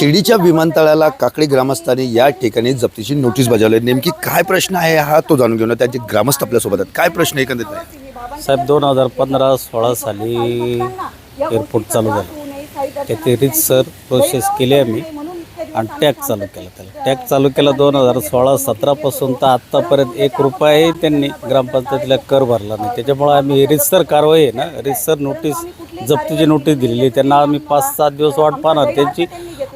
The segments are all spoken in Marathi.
शिर्डीच्या विमानतळाला काकडी ग्रामस्थांनी या ठिकाणी जप्तीची नोटीस बजावली. आहे. नेमकी काय प्रश्न आहे हा तो जाणून घेऊन त्यांचे ग्रामस्थ आपल्यासोबत आहेत. काय प्रश्न आहे एकंदरीत? आहे? साहेब दोन हजार पंधरा सोळा साली एअरपोर्ट चालू झालं. त्याची रितसर प्रोसेस केली आम्ही आणि टॅक्स चालू केला त्याला. टॅक्स चालू केला दोन हजार सोळा सतरापासून तर आत्तापर्यंत एक रुपयाही त्यांनी ग्रामपंचायतीला कर भरला नाही. त्याच्यामुळे आम्ही रितसर कारवाई आहे ना. रितसर नोटीस जप्तीची नोटीस दिलेली आहे. त्यांना आम्ही पाच सात दिवस वाट पाहणार. त्यांची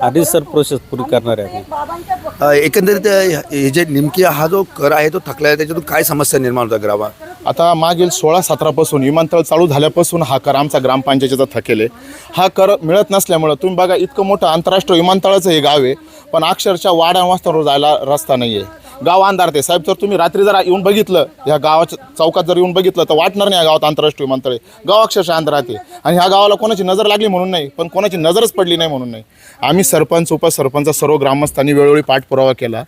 रितसर प्रोसेस पुरी करणार आहे अ, एकंदरीत अ, हे जे नेमकी हा जो कर आहे तो थकला आहे त्याच्यातून काय समस्या निर्माण होतात ग्रामा आता मागील सोळा सतरापासून विमानतळ चालू झाल्यापासून हा कर आमचा ग्रामपंचायतीचा थकेल आहे. हा कर मिळत नसल्यामुळं तुम्ही बघा इतकं मोठं आंतरराष्ट्रीय विमानतळाचं हे गाव आहे पण अक्षरशः वाडा वाजता जायला रस्ता नाही आहे गाव अंधार ते. साहेब जर तुम्ही रात्री जर येऊन बघितलं ह्या गावाच्या चौकात जर येऊन बघितलं तर वाटणार नाही या गावात आंतरराष्ट्रीय विमानतळे आहे. गाव अक्षरशः अंधारात राहते. आणि ह्या गावाला कोणाची नजर लागली म्हणून नाही पण कोणाची नजरच पडली नाही म्हणून नाही. आम्ही सरपंच उपसरपंच सर्व ग्रामस्थांनी वेळोवेळी पाठपुरावा केला.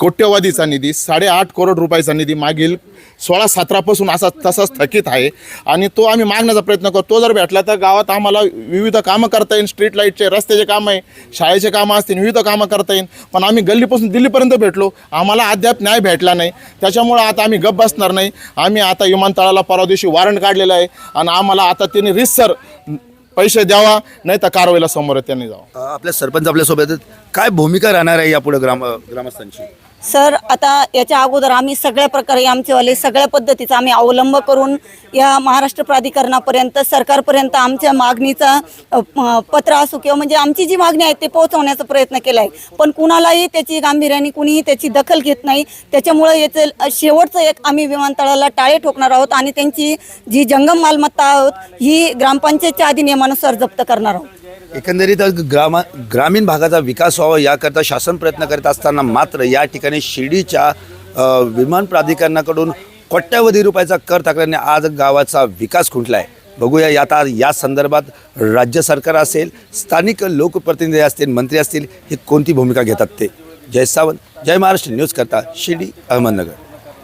कोट्यवधीचा निधी साडेआठ करोड रुपयाचा निधी मागील सोळा सतरापासून असा तसाच थकीत आहे. आणि तो आम्ही मागण्याचा प्रयत्न करतो. तो जर भेटला तर गावात आम्हाला विविध कामं करता येईल स्ट्रीट लाईटचे रस्त्याचे कामं आहे. शाळेचे कामं असतील विविध कामं करता येईल पण आम्ही गल्लीपासून दिल्लीपर्यंत भेटलो. आम्हाला अद्याप न्याय भेटला नाही. त्याच्यामुळं आता आम्ही गप बसणार नाही. आम्ही आता विमानतळाला परवा दिवशी वॉरंट काढलेलं आहे. आणि आम्हाला आता त्यांनी रिसर पैसे द्यावा नाही तर कारवाईला समोर त्यांनी जावं. आपल्या सरपंच आपल्यासोबत काय भूमिका राहणार आहे यापुढे ग्राम ग्रामस्थांची? सर आता याच्या अगोदर आम्ही सगळ्या प्रकारे आमचेवाले सगळ्या पद्धतीचा आम्ही अवलंब करून या महाराष्ट्र प्राधिकरणापर्यंत सरकारपर्यंत आमच्या मागणीचा पत्र असो किंवा म्हणजे आमची जी मागणी आहे ते पोहोचवण्याचा प्रयत्न केला आहे पण कुणालाही त्याची गांभीर्याने कुणीही त्याची दखल घेत नाही. त्याच्यामुळं याचं शेवटचं एक आम्ही विमानतळाला टाळे ठोकणार आहोत आणि त्यांची जी जंगम मालमत्ता आहोत ही ग्रामपंचायतच्या अधिनियमानुसार जप्त करणार आहोत. एकंदरीत ग्रामा ग्रामीण भागाचा विकास व्हावा याकरता शासन प्रयत्न करत असताना मात्र या ठिकाणी शिर्डीच्या विमान प्राधिकरणाकडून कोट्यावधी रुपयाचा कर टाकल्याने आज गावाचा विकास खुंटला आहे बघूया आता या संदर्भात राज्य सरकार असेल स्थानिक लोकप्रतिनिधी असतील मंत्री असतील हे कोणती भूमिका घेतात ते? जय सावंत जय महाराष्ट्र न्यूज करता शिर्डी अहमदनगर.